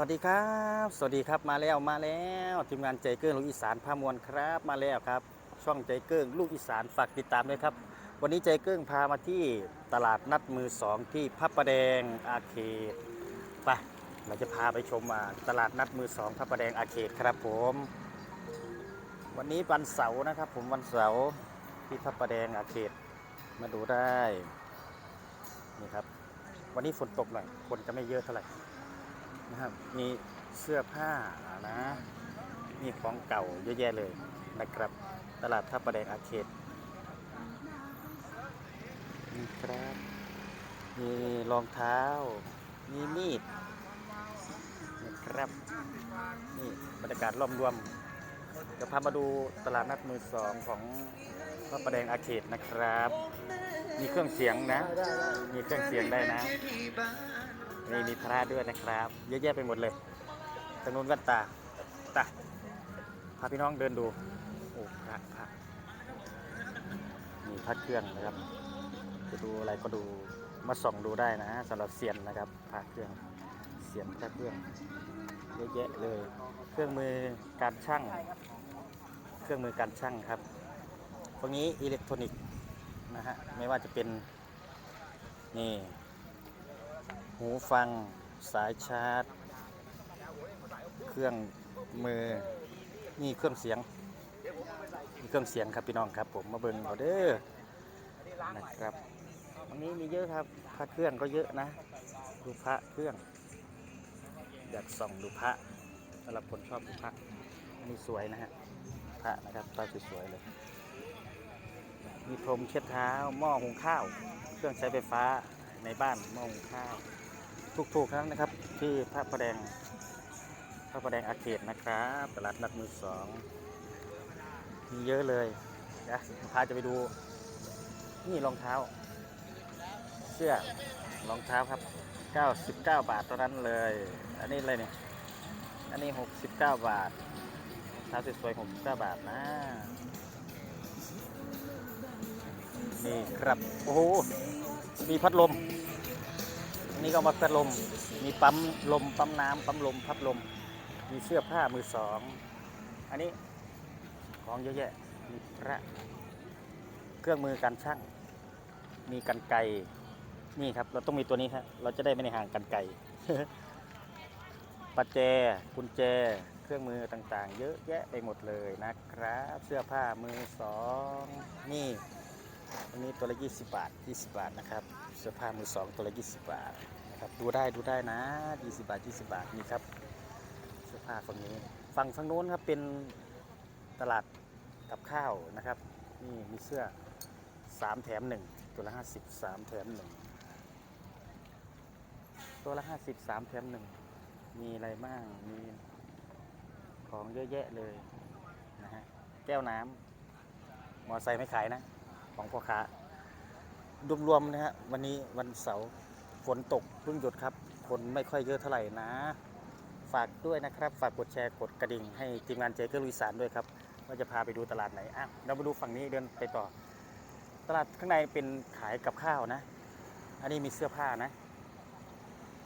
วัสดีครับ สวัสดีครับมาแล้วมาแล้วทีมงานใจเกิ้งลูกอีสานพามวลครับมาแล้วครับ ช่องใจเกิ้งลูกอีสานฝากติดตามด้วยครับ วันนี้ใจเกิ้งพามาที่ตลาดนัดมือสองที่พระประแดงอาเขตไปเราจะพาไปชมตลาดนัดมือสองพระประแดงอาเขตครับผม วันนี้วันเสาร์นะครับ ผมวันเสาร์ที่พระประแดงอาเขตมาดูได้นี่ครับ วันนี้ฝนตกหน่อยคนจะไม่เยอะเท่าไหร่ นะครับ มีเสื้อผ้านะมีของเก่าเยอะแยะเลยนะครับ ตลาดท่าประแดงอาเขตนี่ครับมีรองเท้า มีมีดนะครับนี่บรรยากาศรวมรวมๆเดี๋ยวพามาดูตลาดนัดมือสองของพระประแดงอาเขตนะครับ มีเครื่องเสียงนะ มีเครื่องเสียงได้นะ นี่มีพระด้วยนะครับ เยอะแยะไปหมดเลยทางนู้นก็ตาตาพาพี่น้องเดินดู โอ้พระพระมีพระเครื่องนะครับ จะดูอะไรก็ดูมาส่องดูได้นะสำหรับเซียนนะครับพระเครื่องเซียนพระเครื่อง เยอะแยะเลย เครื่องมือการช่าง เครื่องมือการช่างครับพวกนี้อิเล็กทรอนิกส์ นะฮะไม่ว่าจะเป็นนี่หูฟังสายชาร์จ เครื่องมือนี่เครื่องเสียงมีเครื่องเสียงครับพี่น้องครับ ผมมาเบิ่งเอาเด้อนะครับวันนี้มีเยอะครับพระเครื่องก็เยอะนะดูพระเครื่องอยากส่องดูพระสำหรับคนชอบดูพระอันนี้สวยนะฮะพระนะครับพระสวยๆเลย มีพรมเช็ดเท้าหม้อหุงข้าว เครื่องใช้ไฟฟ้าในบ้านหม้อหุงข้าวถูกๆครับนะครับ ที่พระประแดงพระประแดงอาเขตนะครับตลาดนัดมือสองมีเยอะเลยนะพาจะไปดู นี่รองเท้า เสื้อรองเท้าครับ 99 บาทเท่านั้นเลย อันนี้อะไรเนี่ย อันนี้ 69 บาทรองเท้าสวยๆ69 บาทนะ นี่ครับ โอ้โห มีพัดลม นี่ก็มาพัดลม มีปั๊มลม ปั๊มน้ำปั๊มลม พัดลม มีเสื้อผ้ามือสอง อันนี้ของเยอะแยะ มีพระ เครื่องมือการช่าง มีกันไกรนี่ครับ เราต้องมีตัวนี้ครับเราจะได้ไม่ในห่างกันไกรปัจแจ กุญแจ เครื่องมือต่างๆ เยอะแยะไปหมดเลยนะครับ เสื้อผ้ามือสอง นี่ อันนี้ตัวละ 20 บาท 20 บาทนะครับเสื้อผ้ามือสองตัวละ 20 บาทนะครับดูได้ดูได้นะ 20 บาท 20 บาทนี่ครับเสื้อผ้าฝั่งนี้ฝั่งฝั่งโน้นครับเป็นตลาดกับข้าวนะครับ นี่มีเสื้อ 3 แถม 1 ตัวละ 50 3 แถม 1 ตัวละ 50 3 แถม 1 มีอะไรบ้างมีของเยอะแยะเลยนะฮะแก้วน้ำมอไซค์ไม่ขายนะ ของพ่อค้ารวมๆนะฮะวันนี้วันเสาร์ฝนตกเพิ่งหยุดครับ คนไม่ค่อยเยอะเท่าไหร่นะ ฝากด้วยนะครับ ฝากกดแชร์กดกระดิ่งให้ทีมงานเจเกอร์ลุยสานด้วยครับว่าจะพาไปดูตลาดไหนอะเรามาดูฝั่งนี้เดินไปต่อ ตลาดข้างในเป็นขายกับข้าวนะ อันนี้มีเสื้อผ้านะ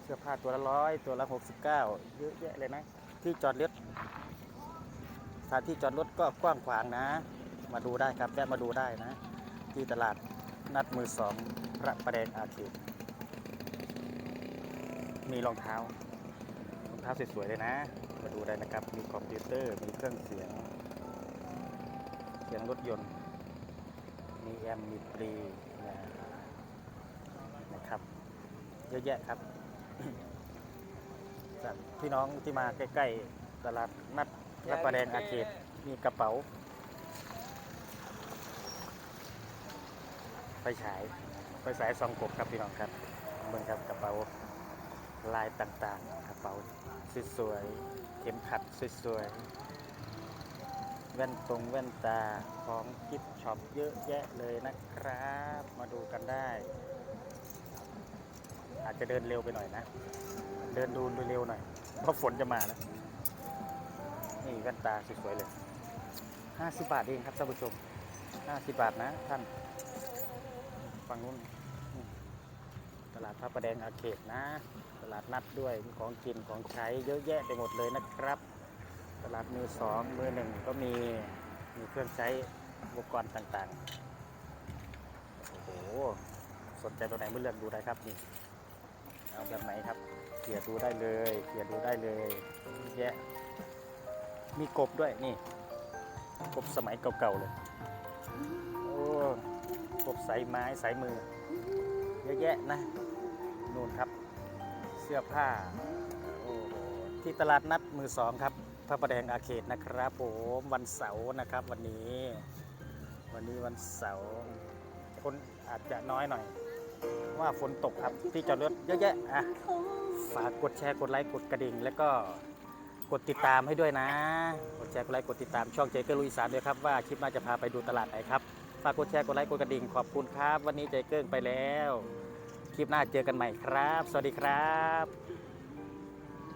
เสื้อผ้าตัวละร้อยตัวละหกสิบเก้าเยอะแยะเลยนะที่จอดรถสถานที่จอดรถก็กว้างขวางนะ มาดูได้ครับแวะมาดูได้นะ ที่ตลาดนัดมือสองพระประแดงอาเขตมีรองเท้ารองเท้าสวยๆเลยนะ มาดูได้นะครับ มีคอมพิวเตอร์ มีเครื่องเสียง เสียงรถยนต์ มีแอมมีปรีนะนะครับ เยอะแยะครับสำหรับพี่น้องที่มาใกล้ ๆ ตลาดนัดพระประแดงอาเขตมีกระเป๋า ไฟฉายไฟฉายสองกบครับพี่น้องครับเมืองครับกระเป๋าลายต่างๆ กระเป๋าสวยๆเข็มขัดสวยๆแว่นตรงแว่นตาของกิฟช็อปเยอะแยะเลยนะครับ มาดูกันได้ อาจจะเดินเร็วไปหน่อยนะ เดินดูเร็วหน่อยเพราะฝนจะมาแล้วนี่แว่นตาสวยๆเลย 50 บาทเองครับท่านผู้ชม 50 บาทนะท่าน ฝั่งนู้นตลาดพระประแดงอาเขตนะ ตลาดนัดด้วยมีของกินของใช้เยอะแยะไปหมดเลยนะครับ ตลาดมือสองมือหนึ่งก็มีมีเครื่องใช้อุปกรณ์ต่างๆ โอ้โห สนใจตัวไหนเมื่อเลือกดูได้ครับนี่ เอาแบบไหนครับเกียดูได้เลยเกียดูได้เลยเยอะแยะ มีกบด้วยนี่ กบสมัยเก่าๆเลย โอ้ พวกสายไม้สายมือ เยอะแยะนะนู่นครับ เสื้อผ้าโอ้ที่ตลาดนัดมือสองครับพระประแดงอาเขตนะครับผมวันเสาร์นะครับวันนี้ วันนี้วันเสาร์คนอาจจะน้อยหน่อย ว่าฝนตกครับที่จอดรถเยอะแยะอะฝากกดแชร์กดไลค์กดกระดิ่ง แล้วก็กดติดตามให้ด้วยนะ กดแชร์กดไลค์กดติดตามช่องเจเกอร์ลุยสานด้วยครับว่าคลิปหน้าจะพาไปดูตลาดไหนครับ ฝากกดแชร์กดไลค์กดกระดิ่งขอบคุณครับ วันนี้ใจเกิ้งไปแล้ว คลิปหน้าเจอกันใหม่ครับ สวัสดีครับ